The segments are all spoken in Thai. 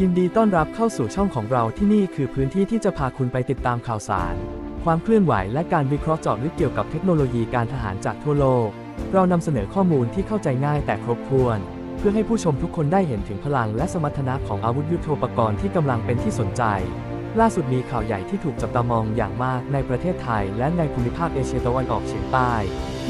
ยินดีต้อนรับเข้าสู่ช่องของเราที่นี่คือพื้นที่ที่จะพาคุณไปติดตามข่าวสาร ความเคลื่อนไหวและการวิเคราะห์เจาะลึกเกี่ยวกับเทคโนโลยีการทหารจากทั่วโลก เรานำเสนอข้อมูลที่เข้าใจง่ายแต่ครบถ้วน เพื่อให้ผู้ชมทุกคนได้เห็นถึงพลังและสมรรถนะของอาวุธยุโทโธปกรณ์ที่กำลังเป็นที่สนใจ ล่าสุดมีข่าวใหญ่ที่ถูกจับตามองอย่างมากในประเทศไทย และในภูมิภาคเอเชียตะวันออกเฉียงใต้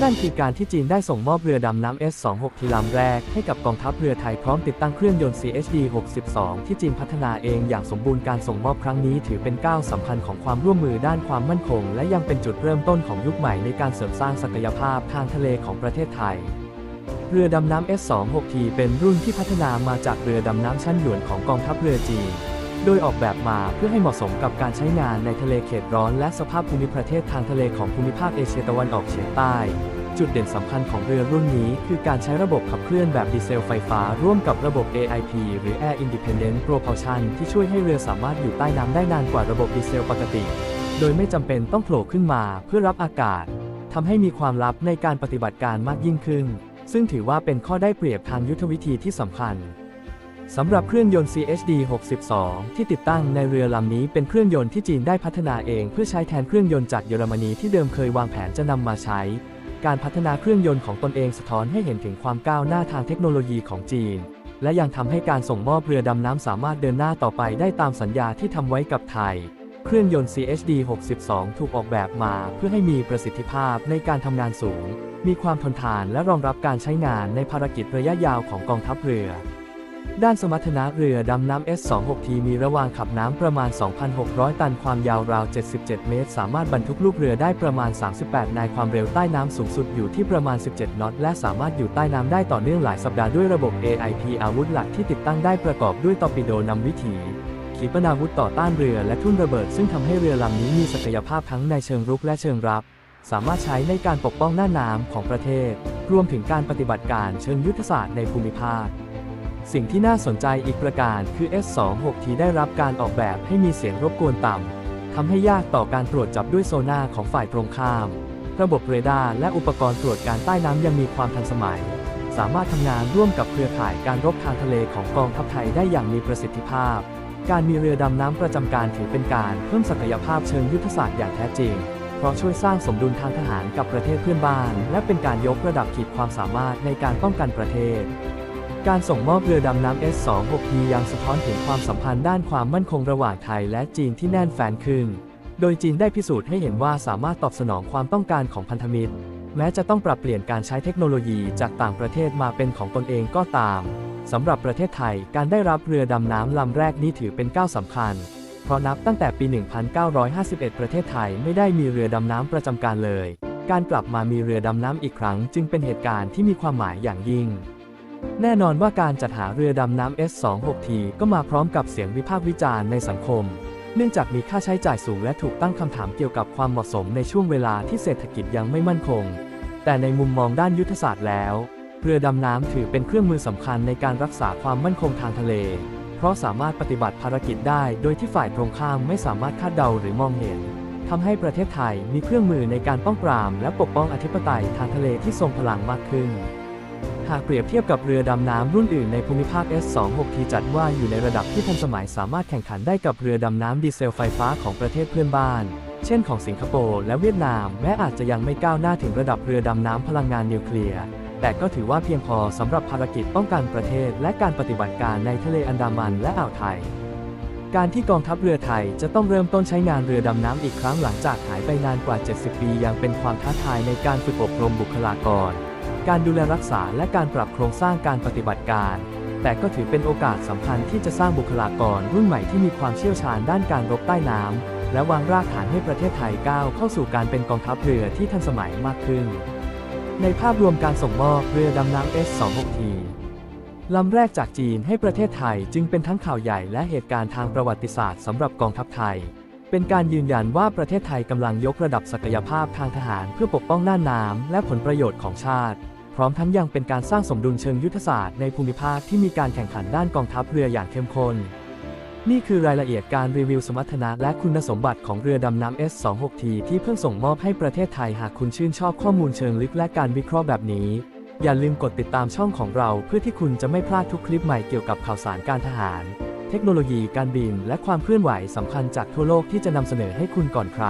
นั่นคือการที่จีนได้ส่งมอบเรือดำน้ำ S-26 ทีลำแรกให้กับกองทัพเรือไทยพร้อมติดตั้งเครื่องยนต์ CHD-62 ที่จีนพัฒนาเองอย่างสมบูรณ์การส่งมอบครั้งนี้ถือเป็นก้าวสำคัญของความร่วมมือด้านความมั่นคง และยังเป็นจุดเริ่มต้นของยุคใหม่ในการเสริมสร้างศักยภาพทางทะเลของประเทศไทยเรือดำน้ำ S-26T เป็นรุ่นที่พัฒนามาจากเรือดำน้ำชั้นหยวนของกองทัพเรือจีน โดยออกแบบมาเพื่อให้เหมาะสมกับการใช้งานในทะเลเขตร้อนและสภาพภูมิประเทศทางทะเลของภูมิภาคเอเชียตะวันออกเฉียงใต้ จุดเด่นสำคัญของเรือรุ่นนี้คือการใช้ระบบขับเคลื่อนแบบดีเซลไฟฟ้าร่วมกับระบบ AIP หรือ Air Independent Propulsion ที่ช่วยให้เรือสามารถอยู่ใต้น้ำได้นานกว่าระบบดีเซลปกติ โดยไม่จำเป็นต้องโผล่ขึ้นมาเพื่อรับอากาศทำให้มีความลับในการปฏิบัติการมากยิ่งขึ้น ซึ่งถือว่าเป็นข้อได้เปรียบทางยุทธวิธีที่สำคัญ สำหรับเครื่องยนต์ CHD 62 ที่ติดตั้งในเรือลำนี้เป็นเครื่องยนต์ที่จีนได้พัฒนาเองเพื่อใช้แทนเครื่องยนต์จากเยอรมนีที่เดิมเคยวางแผนจะนำมาใช้ การพัฒนาเครื่องยนต์ของตนเองสะท้อนให้เห็นถึงความก้าวหน้าทางเทคโนโลยีของจีน และยังทำให้การส่งมอบเรือดำน้ำสามารถเดินหน้าต่อไปได้ตามสัญญาที่ทำไว้กับไทย เครื่องยนต์ CHD 62 ถูกออกแบบมาเพื่อให้มีประสิทธิภาพในการทำงานสูง มีความทนทานและรองรับการใช้งานในภารกิจระยะยาวของกองทัพเรือ ด้านสมรรถนะเรือดำน้ำ S26T มีระวางขับน้ำประมาณ 2,600 ตันความยาวราว 77 เมตร สามารถบรรทุกลูกเรือได้ประมาณ 38 นายความเร็วใต้น้ำสูงสุดอยู่ที่ประมาณ 17นอต และสามารถอยู่ใต้น้ำได้ต่อเนื่องหลายสัปดาห์ด้วยระบบ AIP อาวุธหลักที่ติดตั้งได้ประกอบด้วยตอร์ปิโดนำวิถีขีปนาวุธต่อต้านเรือและทุ่นระเบิด ซึ่งทำให้เรือลำนี้มีศักยภาพทั้งในเชิงรุกและเชิงรับ สามารถใช้ในการปกป้องหน้าน้ำของประเทศ รวมถึงการปฏิบัติการเชิงยุทธศาสตร์ในภูมิภาค สิ่งที่น่าสนใจอีกประการคือ S26T ได้รับการออกแบบให้มีเสียงรบกวนต่ำทำให้ยากต่อการตรวจจับด้วยโซน่าของฝ่ายตรงข้าม ระบบเรดาร์และอุปกรณ์ตรวจการใต้น้ำยังมีความทันสมัย สามารถทำงานร่วมกับเครือข่ายการรบทางทะเลของกองทัพไทยได้อย่างมีประสิทธิภาพ การมีเรือดำน้ำประจำการถือเป็นการเพิ่มศักยภาพเชิงยุทธศาสตร์อย่างแท้จริง เพราะช่วยสร้างสมดุลทางทหารกับประเทศเพื่อนบ้าน และเป็นการยกระดับขีดความสามารถในการป้องกันประเทศ การส่งมอบเรือดำน้ำ S26P ยังสะท้อนถึงความสัมพันธ์ด้านความมั่นคงระหว่างไทยและจีนที่แน่นแฟนขึ้น โดยจีนได้พิสูจน์ให้เห็นว่าสามารถตอบสนองความต้องการของพันธมิตร แม้จะต้องปรับเปลี่ยนการใช้เทคโนโลยีจากต่างประเทศมาเป็นของตนเองก็ตาม สำหรับประเทศไทยการได้รับเรือดำน้ำลำแรกนี้ถือเป็นก้าวสำคัญ เพราะนับตั้งแต่ปี 1951 ประเทศไทยไม่ได้มีเรือดำน้ำประจำการเลย การกลับมามีเรือดำน้ำอีกครั้ง จึงเป็นเหตุการณ์ที่มีความหมายอย่างยิ่ง แน่นอนว่าการจัดหาเรือดำน้ำ S26T ก็มาพร้อมกับเสียงวิพากษ์วิจารณ์ในสังคม เนื่องจากมีค่าใช้จ่ายสูงและถูกตั้งคำถามเกี่ยวกับความเหมาะสมในช่วงเวลาที่เศรษฐกิจยังไม่มั่นคง แต่ในมุมมองด้านยุทธศาสตร์แล้ว เรือดำน้ำถือเป็นเครื่องมือสำคัญในการรักษาความมั่นคงทางทะเล เพราะสามารถปฏิบัติภารกิจได้โดยที่ฝ่ายตรงข้ามไม่สามารถคาดเดาหรือมองเห็นทำให้ประเทศไทยมีเครื่องมือในการป้องปราม และปกป้องอธิปไตยทางทะเลที่ทรงพลังมากขึ้นากเปรียบเทียบกับเรือดำน้ำรุ่นอื่นในภูมิภาค S26T จัดว่าอยู่ในระดับที่ทันสมัยสามารถแข่งขันได้กับเรือดำน้ำดีเซลไฟฟ้าของประเทศเพื่อนบ้าน เช่นของสิงคโปร์และเวียดนาม แม้อาจจะยังไม่ก้าวหน้าถึงระดับเรือดำน้ำพลังงานนิวเคลียร์ แต่ก็ถือว่าเพียงพอสำหรับภารกิจป้องกันประเทศ และการปฏิบัติการในทะเลอันดามันและอ่าวไทยการที่กองทัพเรือไทยจะต้องเริ่มต้นใช้งานเรือดำน้ำอีกครั้งหลังจากหายไปนานกว่า 70 ปียังเป็นความท้าทายในการฝึกอบรมบุคลากร การดูแลรักษาและการปรับโครงสร้างการปฏิบัติการ แต่ก็ถือเป็นโอกาสสำคัญที่จะสร้างบุคลากรรุ่นใหม่ที่มีความเชี่ยวชาญด้านการรบใต้น้ำและวางรากฐานให้ประเทศไทยก้าวเข้าสู่การเป็นกองทัพเรือที่ทันสมัยมากขึ้น ในภาพรวมการส่งมอบเรือดำน้ำ S26T ลำแรกจากจีนให้ประเทศไทยจึงเป็นทั้งข่าวใหญ่และเหตุการณ์ทางประวัติศาสตร์สำหรับกองทัพไทย เป็นการยืนยันว่าประเทศไทยกำลังยกระดับศักยภาพทางทหารเพื่อปกป้องน่านน้ำและผลประโยชน์ของชาติ พร้อมทั้งยังเป็นการสร้างสมดุลเชิงยุทธศาสตร์ในภูมิภาคที่มีการแข่งขันด้านกองทัพเรืออย่างเข้มข้น นี่คือรายละเอียดการรีวิวสมรรถนะและคุณสมบัติของเรือดำน้ำ S26T ที่เพิ่งส่งมอบให้ประเทศไทยหากคุณชื่นชอบข้อมูลเชิงลึกและการวิเคราะห์แบบนี้ อย่าลืมกดติดตามช่องของเราเพื่อที่คุณจะไม่พลาดทุกคลิปใหม่เกี่ยวกับข่าวสารการทหาร เทคโนโลยีการบิน และความเคลื่อนไหวสำคัญจากทั่วโลกที่จะนำเสนอให้คุณก่อนใคร